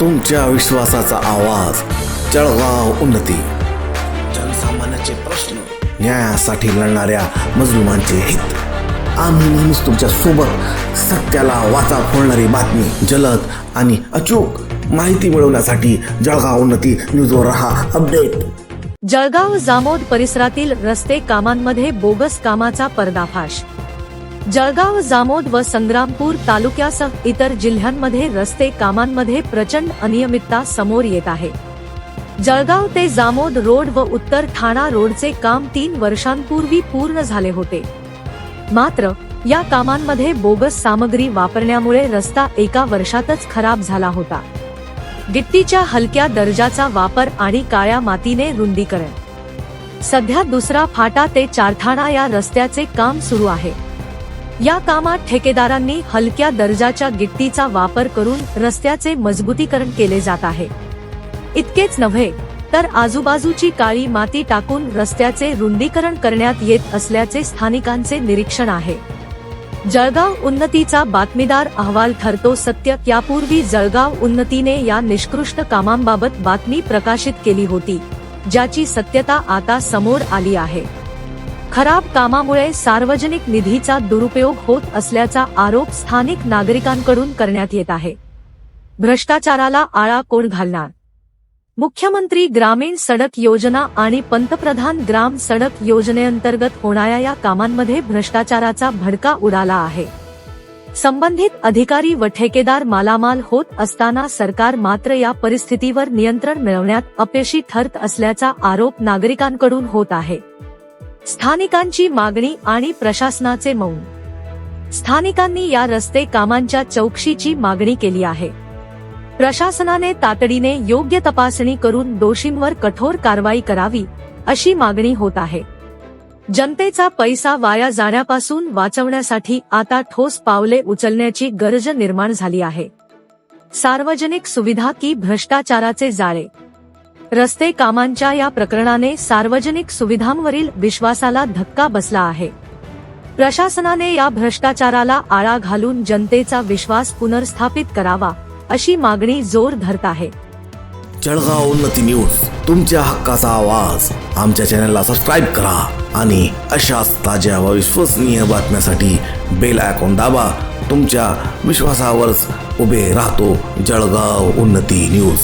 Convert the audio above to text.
तुमच्या विश्वासाचा आवाज. जळगाव उन्नती. जनसामान्याचे प्रश्न न्यायासाठी लढणाऱ्या मजलुमांचे हित. आम्ही नेहमीच तुमच्यासोबत सत्याला वाचा फोडणारी बातमी जलद आणि अचूक माहिती मिळवण्यासाठी जळगाव उन्नती न्यूजवर रहा. अपडेट. जळगाव जामोद परिसरातील रस्ते कामांमध्ये बोगस कामाचा पर्दाफाश. जळगाव जामोद व संग्रामपूर तालुक्यासह इतर जिल्ह्यांमध्ये रस्ते कामांमध्ये प्रचंड अनियमितता समोर येत आहे. जळगाव ते जामोद रोड व उत्तर ठाणा रोडचे काम तीन वर्षांपूर्वी पूर्ण झाले होते. मात्र या कामांमध्ये बोगस सामग्री वापरण्यामुळे रस्ता एका वर्षातच खराब झाला होता. गिट्टीच्या हलक्या दर्जाचा वापर आणि काळ्या मातीने रुंदीकरण. सध्या दुसरा फाटा ते चारठाणा या रस्त्याचे काम सुरू आहे. या कामात ठेकेदारांनी हलक्या दर्जाच्या गिट्टीचा वापर करून रस्त्याचे मजबूतीकरण केले जात आहे. इतकेच नव्हे तर आजूबाजूची काळी माती टाकून रस्त्याचे रुंदीकरण करण्यात येत असल्याचे स्थानिकांचे निरीक्षण आहे. जळगाव उन्नतीचा बातमीदार अहवाल ठरतो सत्य यापूर्वी जळगाव उन्नतीने या निष्कृष्ट कामांबाबत बातमी प्रकाशित केली होती ज्याची सत्यता आता समोर आली आहे. खराब कामामुळे सार्वजनिक निधीचा दुरुपयोग होत असल्याचा आरोप स्थानिक नागरिकांकडून करण्यात येत आहे. भ्रष्टाचाराला आळा कोण घालणार? मुख्यमंत्री ग्रामीण सडक योजना आणि पंतप्रधान ग्राम सडक योजनेअंतर्गत होणाऱ्या या कामांमध्ये भ्रष्टाचाराचा भडका उडाला आहे. संबंधित अधिकारी व ठेकेदार मालामाल होत असताना सरकार मात्र या परिस्थितीवर नियंत्रण मिळवण्यात अपयशी ठरत असल्याचा आरोप नागरिकांकडून होत आहे. स्थानिकांची मागणी आणि प्रशासनाचे मौन. स्थानिकांनी या रस्ते कामांच्या चौकशीची मागणी केली आहे. प्रशासनाने तातडीने योग्य तपासणी करून दोषींवर कठोर कारवाई करावी अशी मागणी होत आहे. जनतेचा पैसा वाया जाण्यापासून वाचवण्यासाठी आता ठोस पावले उचलण्याची गरज निर्माण झाली आहे. सार्वजनिक सुविधा की भ्रष्टाचाराचे जाळे रस्ते कामांच्या या प्रकरणाने सार्वजनिक सुविधांवरील विश्वासाला धक्का बसला आहे. प्रशासनाने या भ्रष्टाचाराला आळा घालून जनतेचा विश्वास पुनर्स्थापित करावा अशी मागणी जोर धरत आहे. जळगाव उन्नती न्यूज तुमच्या हक्काचा आवाज. आमच्या चॅनलला सबस्क्राईब करा आणि अशाच ताज्या व विश्वसनीय बातम्यासाठी बेल आयकॉन दाबा. तुमच्या विश्वासावरच उभे राहतो जळगाव उन्नती न्यूज.